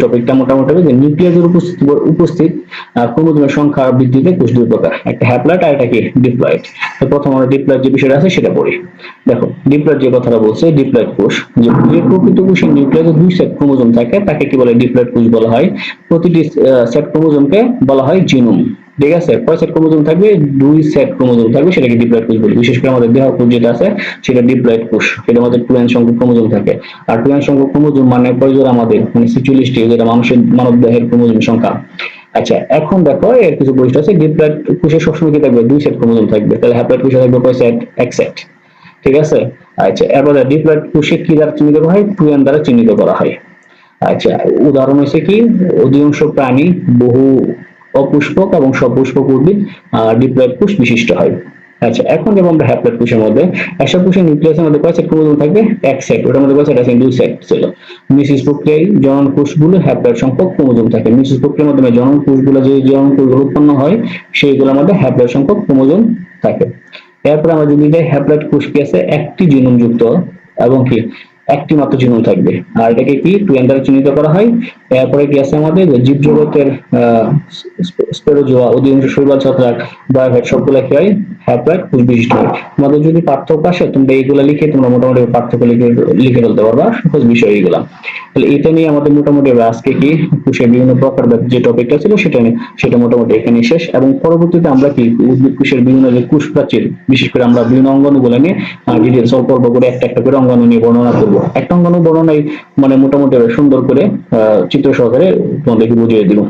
টপিকটা মোটামুটি হবে যে নিউক্লিয়াসের উপস্থিত ক্রোমোজোমের সংখ্যা বৃদ্ধিতে কোষ দুই প্রকার। একটা হ্যাপ্লয়েড আর একটা কি? ডিপ্লয়েড তো প্রথম আমরা ডিপ্লয়েড যে বিষয়টা আছে সেটা পড়ি। দেখো ডিপ্লয়েড যে কথাটা বলছে ডিপ্লয়েড কোষ, যে যে প্রকৃত কোষের নিউক্লিয়াসে দুই সেট ক্রোমোজোম থাকে, তাকে কি বলে ডিপ্লয়েড কোষ বলা হয়? প্রতিটি সেট ক্রোমোজোমকে বলা হয় জিনোম ঠিক আছে, কয় সেট ক্রোমোজোম থাকবে? দুই সেট ক্রোমোজোম থাকবে, সেটাকে ডিপ্লয়েড কোষ বলি। বিশেষ করে আমাদের দেহ কোষ যেটা আছে, সেটা ডিপ্লয়েড কোষ সেটা আমাদের টু এন সংখ্যক ক্রোমোজোম থাকে। আর টু এন সংখ্যক ক্রোমোজোম মানে প্রয়োজন আমাদের? মানে সিচুয়ালিস্টি যেটা মানুষের, মানব দেহের ক্রোমোজোম সংখ্যা। আচ্ছা এখন দেখো, এর কিছু বৈশিষ্ট্য আছে। ডিপ্লয়েড কোষে সবসময় কি থাকবে? দুই সেট ক্রোমোজোম থাকবে। তাহলে হ্যাপ্লয়েড কোষে থাকবে কয় সেট এক সেট ঠিক আছে? আচ্ছা এরপরে ডিপ্লয়েড কোষে কি দ্বারা চিহ্নিত করা হয়? টু এন দ্বারা চিহ্নিত করা হয়। আচ্ছা উদাহরণ হচ্ছে কি? অধিকাংশ প্রাণী বহু অপুষ্পক এবং সপুষ্পক উদ্ভিদ ডিপ্লয়েড কোষ বিশিষ্ট হয়। আচ্ছা এখন যেমন আমরা হ্যাপ্লয়েড কোষের মধ্যে একটা কোষের নিউক্লিয়াসের মধ্যে কয় সেট ক্রোমোজোম থাকবে? এক সেট ওটার মধ্যে কয় সেট আছে? দুই সেট ছিল। মিসিস প্রক্রিয়ায় জনন কোষগুলো হ্যাপ্লয়েড সংখ্যক ক্রোমোজোম থাকে। মিসিস প্রক্রিয়ার মাধ্যমে জনন কোষগুলো যে জনন কোষগুলো উৎপন্ন হয়, সেইগুলোর মধ্যে হ্যাপ্লয়েড সংখ্যক ক্রোমোজোম থাকে। এরপর আমরা যদি হ্যাপ্লয়েড কোষ কি আছে? একটি জিনোম যুক্ত এবং কি? একটি মাত্র চিহ্ন থাকবে। আর এটাকে কি? টু এন দ্বারা চিহ্নিত করা হয়। এরপরে কি আছে আমাদের? জীব জগতের স্পেরোজোয়া, অধিকাংশ শৈবাল, ছত্রাক বায়োফাইট সবগুলা কি হয়? কোষ বিশিষ্ট তোমাদের যদি পার্থক্য আসে, তোমরা এইগুলা লিখে তোমরা মোটামুটি পার্থক্য লিখে লিখে ফেলতে পারবা। সহজ বিষয় এইগুলা। তাহলে এটা নিয়ে আমাদের মোটামুটি আজকে কি কোষের বিভিন্ন প্রকার যে টপিকটা ছিল সেটা নিয়ে, সেটা মোটামুটি এখানে শেষ। এবং পরবর্তীতে আমরা কি উদ্ভিদ কোষের বিভিন্ন যে কোষ প্রাচীর বিশেষ করে আমরা বিভিন্ন অঙ্গাণুগুলো নিয়ে ডিটেলস অল্প অল্প করে একটা একটা করে অঙ্গাণু নিয়ে বর্ণনা করব। একটা অঙ্গাণু বর্ণনাই মানে মোটামুটি সুন্দর করে চিত্র সহকারে তোমাদেরকে বুঝিয়ে দিব।